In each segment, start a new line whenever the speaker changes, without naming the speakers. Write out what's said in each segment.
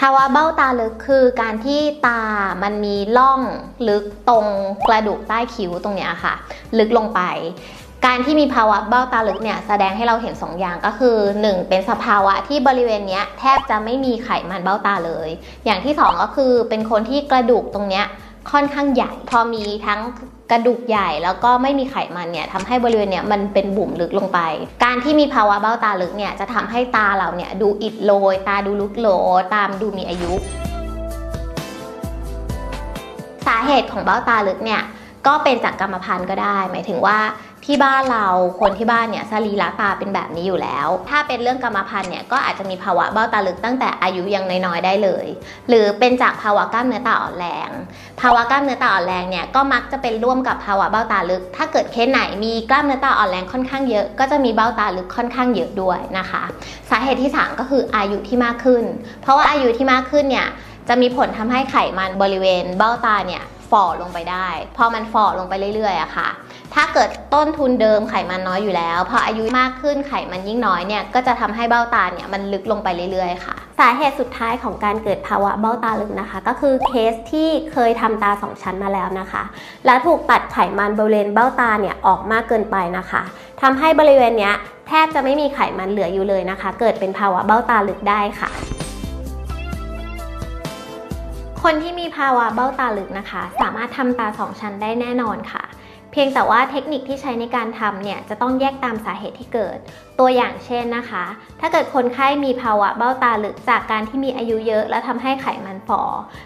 ภาวะเบ้าตาลึกคือการที่ตามันมีร่องลึกตรงกระดูกใต้คิ้วตรงเนี้ยค่ะ ลึกลงไป การที่มีภาวะเบ้าตาลึกเนี่ยแสดงให้เราเห็น 2 อย่างก็คือ 1 เป็นสภาวะที่บริเวณเนี้ยแทบจะไม่มีไขมันเบ้าตาเลย อย่างที่ 2 ก็คือเป็นคนที่กระดูกตรงเนี้ยค่อนข้างใหญ่ พอมีทั้ง กระดูกใหญ่แล้วก็ไม่มีไขมันเนี่ยทำให้บริเวณเนี้ยมันเป็นบุ๋มลึกลงไป การที่มีภาวะเบ้าตาลึกเนี่ยจะทำให้ตาเราเนี่ยดูอิดโรยตาดูลุกโหลตามดูมีอายุ สาเหตุของเบ้าตาลึกเนี่ย ก็เป็นจากกรรมพันธุ์ก็ได้ หมายถึงว่าที่บ้านเราคนที่บ้านเนี่ยสรีระตาเป็นแบบนี้อยู่แล้ว ถ้าเป็นเรื่องกรรมพันธุ์เนี่ยก็อาจจะมีภาวะเบ้าตาลึกตั้งแต่อายุยังน้อยๆได้เลย หรือเป็นจากภาวะกล้ามเนื้อตาอ่อนแรง ภาวะกล้ามเนื้อตาอ่อนแรงเนี่ยก็มักจะเป็นร่วมกับภาวะเบ้าตาลึก ถ้าเกิดเคสไหนมีกล้ามเนื้อตาอ่อนแรงค่อนข้างเยอะ ก็จะมีเบ้าตาลึกค่อนข้างเยอะด้วยนะคะ สาเหตุที่สามก็คืออายุที่มากขึ้น เพราะว่าอายุที่มากขึ้นเนี่ยจะมีผลทำให้ไขมันบริเวณเบ้าตาเนี่ย ฝ่อลงไปได้ พอมันฝ่อลงไปเรื่อยๆอะค่ะ ถ้าเกิดต้นทุนเดิมไขมันน้อยอยู่แล้ว พออายุมากขึ้นไขมันยิ่งน้อยเนี่ย ก็จะทำให้เบ้าตาเนี่ยมันลึกลงไปเรื่อยๆค่ะ สาเหตุสุดท้ายของการเกิดภาวะเบ้าตาลึกนะคะ ก็คือเคสที่เคยทำตาสองชั้นมาแล้วนะคะ และถูกตัดไขมันบริเวณเบ้าตาเนี่ยออกมากเกินไปนะคะทำให้บริเวณเนี้ยแทบจะไม่มีไขมันเหลืออยู่เลยนะคะ เกิดเป็นภาวะเบ้าตาลึกได้ค่ะ คนที่มีภาวะเบ้าตาลึกนะคะ สามารถทำตาสองชั้นได้แน่นอนค่ะ เพียงแต่ว่าเทคนิคที่ใช้ในการทำเนี่ยจะต้องแยกตามสาเหตุที่เกิด ตัวอย่างเช่นนะคะ ถ้าเกิดคนไข้มีภาวะเบ้าตาลึกจากการที่มีอายุเยอะ แล้วทำให้ไขมันฝ่อ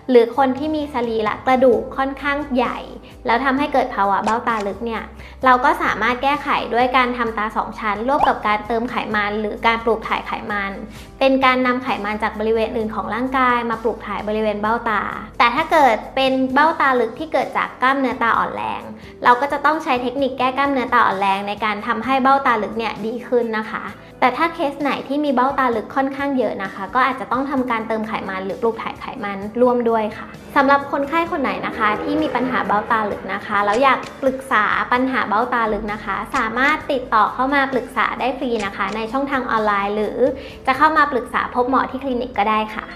หรือคนที่มีสรีระกระดูกค่อนข้างใหญ่ แล้วทำให้เกิดภาวะเบ้าตาลึกเนี่ย เราก็สามารถแก้ไขด้วยการทำตาสองชั้นร่วมกับการเติมไขมัน หรือการปลูกถ่ายไขมัน เป็นการนำไขมันจากบริเวณอื่นของร่างกาย มาปลูกถ่ายบริเวณเบ้าตา แต่ถ้าเกิดเป็นเบ้าตาลึกที่เกิดจากกล้ามเนื้อตาอ่อนแรง เราก็จะต้องใช้เทคนิคแก้กล้ามเนื้อตาอ่อนแรง ในการทำให้เบ้าตาลึกเนี่ยดีขึ้นนะคะ แต่ถ้าเคสไหนที่มีเบ้าตาลึกค่อนข้างเยอะนะคะ ก็อาจจะต้องทำการเติมไขมันหรือปลูกถ่ายไขมันร่วมด้วยค่ะำหรับคนไข้คนไหนนะคะ ที่มีปัญหาเบ้าตาลึกนะคะ แล้วอยากปรึกษาปัญหาเบ้าตาลึกนะคะ สามารถติดต่อเข้ามาปรึกษาได้ฟรีนะคะ ในช่องทางออนไลน์ หรือจะเข้ามาปรึกษาพบหมอที่คลินิกก็ได้ค่ะ